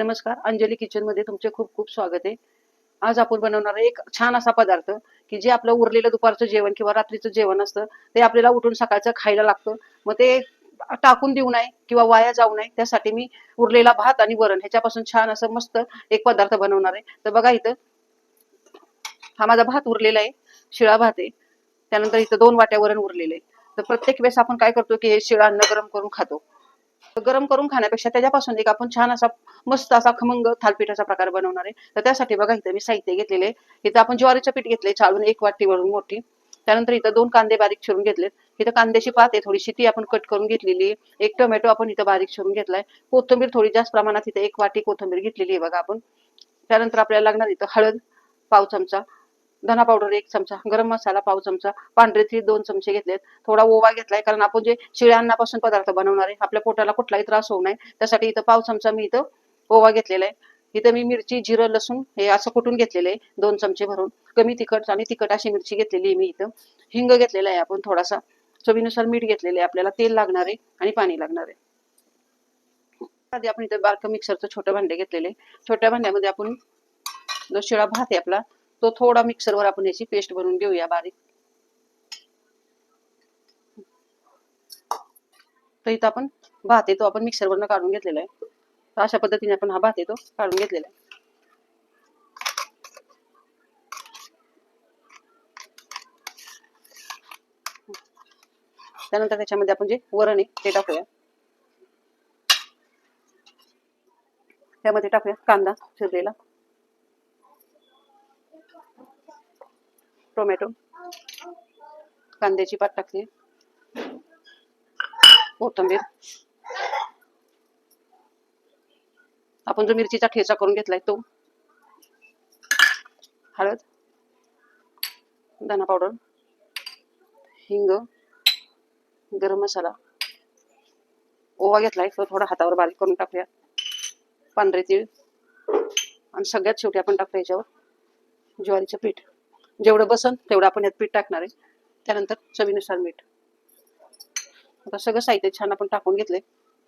नमस्कार. अंजली किचनमध्ये तुमचे खूप खूप स्वागत आहे. आज आपण बनवणार एक छान असा पदार्थ की जे आपलं उरलेलं दुपारचं जेवण किंवा रात्रीचं जेवण असतं ते आपल्याला उठून सकाळचं खायला लागतं. मग ते टाकून देऊ नये किंवा वाया जाऊ नये त्यासाठी मी उरलेला भात आणि वरण ह्याच्यापासून छान असं मस्त एक पदार्थ बनवणार आहे. तर बघा इथं हा माझा भात उरलेला आहे शिळा भात आहे. त्यानंतर इथं दोन वाट्या वरण उरलेलं आहे. तर प्रत्येक वेळेस आपण काय करतो की हे शिळा अन्न गरम करून खातो. गरम करून खाण्यापेक्षा त्याच्यापासून एक आपण छान असा मस्त असा खमंग थालपीठाचा प्रकार बनवणार आहे. तर त्यासाठी बघा इथं मी साहित्य घेतलेले इथं आपण ज्वारीचं पीठ घेतले चाळून एक वाटी वरून मोठी. त्यानंतर इथं दोन कांदे बारीक चिरून घेतलेत. इथं कांद्याची पात आहे थोडीशी ती आपण कट करून घेतलेली एक टोमॅटो आपण इथं बारीक चिरून घेतलाय. कोथिंबीर थोडी जास्त प्रमाणात इथं एक वाटी कोथिंबीर घेतलेली आहे बघा आपण. त्यानंतर आपल्याला लागणार इथं हळद पाव चमचा. धना पावडर एक चमचा गरम मसाला पाव चमचा पांढरे तीळ दोन चमचे घेतलेत. थोडा ओवा घेतलाय कारण आपण जे शिळ्या अन्नापासून पदार्थ बनवणार आहे आपल्या पोटाला कुठलाही त्रास होऊ नये. त्यासाठी इथं पाव चमचा मी इथं ओवा घेतलेला आहे. इथं मी मिरची जिरं लसूण हे असं कुटून घेतलेलं आहे दोन चमचे भरून. कमी तिखट आणि तिखट अशी मिरची घेतलेली आहे मी इथं. हिंग घेतलेला आहे आपण थोडासा. चवीनुसार मीठ घेतलेलं आहे आपल्याला तेल लागणार आहे आणि पाणी लागणार आहे. आधी आपण इथं बारकं मिक्सरचं छोटं भांडे घेतलेले छोट्या भांड्यामध्ये आपण जो शिळा भात आहे आपला तो थोडा मिक्सरवर आपण याची पेस्ट बनवून घेऊया बारीक. तर इथं आपण भात आहे तो आपण मिक्सरवरनं काढून घेतलेला आहे. तर अशा पद्धतीने आपण हा भात येतो काढून घेतलेला आहे. त्यानंतर त्याच्यामध्ये आपण जे वरण आहे ते टाकूया. त्यामध्ये टाकूया कांदा चिरलेला टोमॅटो. कांद्याची पात टाकते. कोथिंबीर. आपण जो मिरचीचा ठेचा करून घेतलाय तो. हळद. धना पावडर. हिंग. गरम मसाला. ओवा घेतलाय तो थोडा हातावर बारीक करून टाकूया. पांढरे तीळ. आणि सगळ्यात शेवटी आपण टाकतो याच्यावर ज्वारीचं पीठ. जेवढं बसन तेवढं आपण यात पीठ टाकणार आहे. त्यानंतर चवीनुसार मीठ. आता सगळं साहित्य छान आपण टाकून घेतले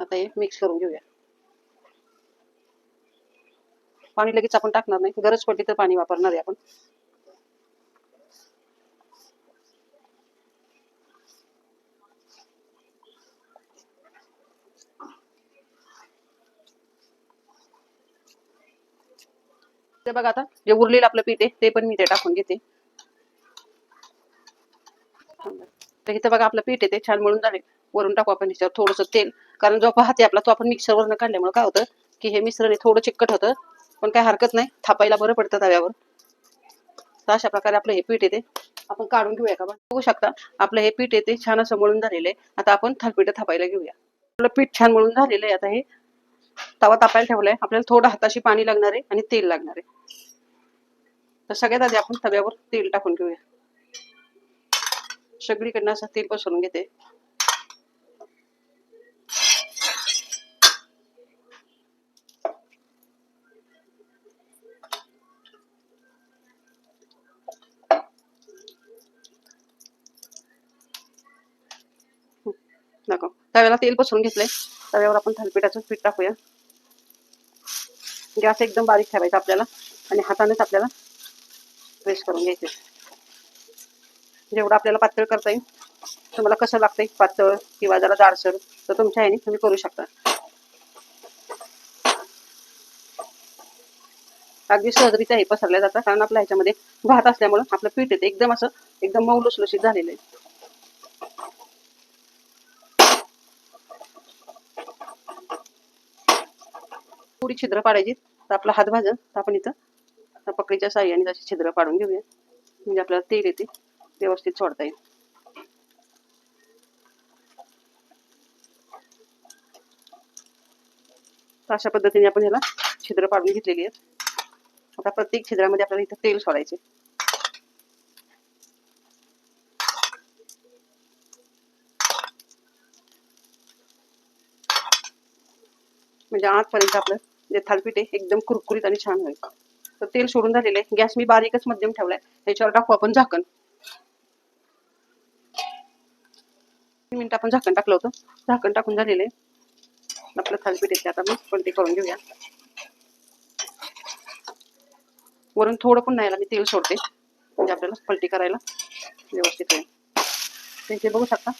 आता हे मिक्स करून घेऊया. पाणी लगेच आपण टाकणार नाही. गरज पडली तर पाणी वापरणार आहे आपण. ते बघा आता जे उरलेलं आपलं पीठ आहे ते पण मी ते टाकून घेते. तर इथं बघा आपलं पीठ आहे ते छान मळून झाले. वरून टाकू आपण ह्याच्यावर थोडंसं तेल. कारण जो पाहते आपला तो आपण मिक्सरवरनं काढल्यामुळे काय होतं की हे मिश्रण थोडं चिकट होतं पण काय हरकत नाही. थापायला बरं पडतं तव्यावर. तर अशा प्रकारे आपलं हे पीठ येते. आपण काढून घेऊया का बघू शकता आपलं हे पीठ येते छान असं मळून झालेलं आहे. आता आपण थालपीठ थापायला घेऊया. आपलं पीठ छान मळून झालेलं आहे. आता हे तवा तापायला ठेवलाय. आपल्याला थोडं हाताशी पाणी लागणार आहे आणि तेल लागणार आहे. तर सगळ्यात आधी आपण तव्यावर तेल टाकून घेऊया. सगळीकडनं असं तेल पसरून घेते. नको तव्याला तेल पसरून घेतलंय. तव्यावर आपण थालपिठाचं पीठ टाकूया. म्हणजे गॅस एकदम बारीक ठेवायचा आपल्याला. आणि हातानेच आपल्याला प्रेस करून घ्यायचे. जेवढं आपल्याला पातळ करता येईल तुम्हाला कसं लागतंय? पातळ किंवा जरा जाडसर तर तुमच्या ह्याने तुम्ही करू शकता. अगदी सहजरीत्या हे पसरल्या जातात कारण आपल्या ह्याच्यामध्ये भात असल्यामुळं आपलं पीठ येते. एकदम असं एकदम मऊ लुसलुशीत झालेलं आहे. थोडी छिद्र पाडायची तर आपला हात भाजन तर आपण इथं आता पकडीच्या साह्याने अशी छिद्र पाडून घेऊया. म्हणजे आपल्याला तेल येते. व्यवस्थित सोडता येईल. तर अशा पद्धतीने आपण ह्याला छिद्र पाडून घेतलेली आहेत. आता प्रत्येक छिद्रामध्ये आपल्याला इथं तेल सोडायचे. म्हणजे आजपर्यंत आपलं जे थालपीठ आहे एकदम कुरकुरीत आणि छान होईल. तर तेल सोडून झालेलं आहे. गॅस मी बारीकच मध्यम ठेवलाय. त्याच्यावर टाकू आपण झाकण. मिनिट आपण झाकण टाकलं होतं. झाकण टाकून झालेलं आहे. आपलं थालपीठ येते आता मग पण ते करून घेऊया. वरून थोडं पण नाही मी तेल सोडते. म्हणजे आपल्याला पलटी करायला व्यवस्थित होईल. त्यांचे बघू शकता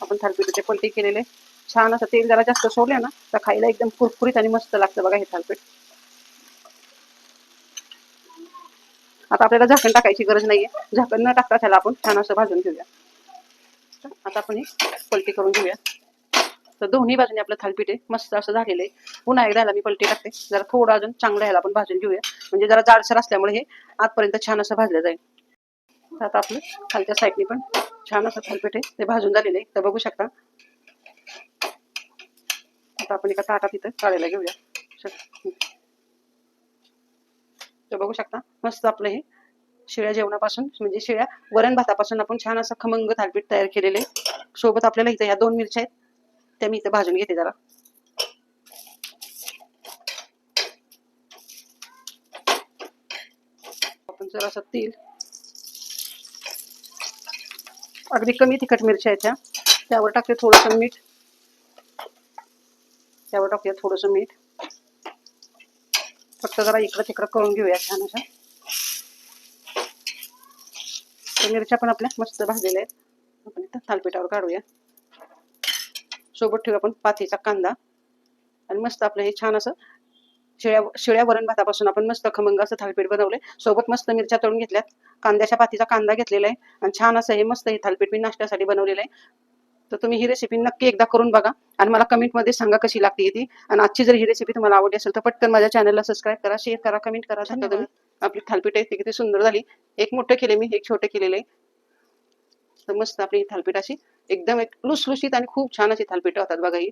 आपण थालपीठाचे पलटी केलेले छान असं तेल जरा जास्त सोडले ना तर खायला एकदम कुरकुरीत आणि मस्त लागतं बघा हे थालपीठ. आता आपल्याला झाकण टाकायची गरज नाहीये. झाकण न टाकता त्याला आपण छान असं भाजून घेऊया. आता आपण हे पलटी करून घेऊया. तर दोन्ही बाजूने आपलं थालपीठ आहे. मस्त असं झालेलं आहे. पुन्हा एकदा ह्याला मी पलटी टाकते. जरा थोडं अजून चांगलं ह्याला आपण भाजून घेऊया. म्हणजे जरा जाडसर असल्यामुळे हे आतपर्यंत छान असं भाजलं जाईल. तर आता आपलं खालच्या साईडने पण छान असं थालपीठ आहे. ते भाजून झालेलं आहे. तर बघू शकता. आता आपण एका ताटात इथं काढायला घेऊया. तर बघू शकता. मस्त आपलं हे शिळ्या जेवणापासून म्हणजे शिळ्या वरण भातापासून आपण छान असं खमंग थालपीठ तयार केलेले सोबत आपल्याला इथं या दोन मिरच्या आहेत. त्या मी इथं भाजून घेते जरा. आपण जरा असं तेल. अगदी कमी तिखट मिरच्या आहेत ह्या. त्यावर टाकते थोडंसं मीठ. त्यावर टाकूया थोडंसं मीठ. फक्त जरा इकडं तिकडं करून घेऊया छान असं. तर मिरच्या पण आपल्या मस्त भाजलेल्या आहेत. आपण इथं थालपीठावर काढूया. सोबत ठेवू आपण पाथीचा कांदा. आणि मस्त आपलं हे छान असं शिळ्या शिळ्या वरण भातापासून आपण मस्त खमंग असं थालपीठ बनवले सोबत मस्त मिरच्या तळून घेतल्यात. कांद्याच्या पातीचा कांदा घेतलेला आहे. आणि छान असं हे मस्त हे थालपीठ मी नाश्त्यासाठी बनवलेलं आहे. तर तुम्ही ही रेसिपी नक्की एकदा करून बघा. आणि मला कमेंटमध्ये सांगा कशी लागते ती. आणि आजची जर ही रेसिपी तुम्हाला आवडली असेल तर पटकन माझ्या चॅनलला सबस्क्राईब करा शेअर करा कमेंट करा. धन्यवाद. तुम्ही आपली थालपीठ आहे ती किती सुंदर झाली. एक मोठं केले मी एक छोटे केलेले तर मस्त आपली थालपीठ अशी एकदम एक लुसलुशीत आणि खूप छान अशी थालपीठ होतात बघा ही.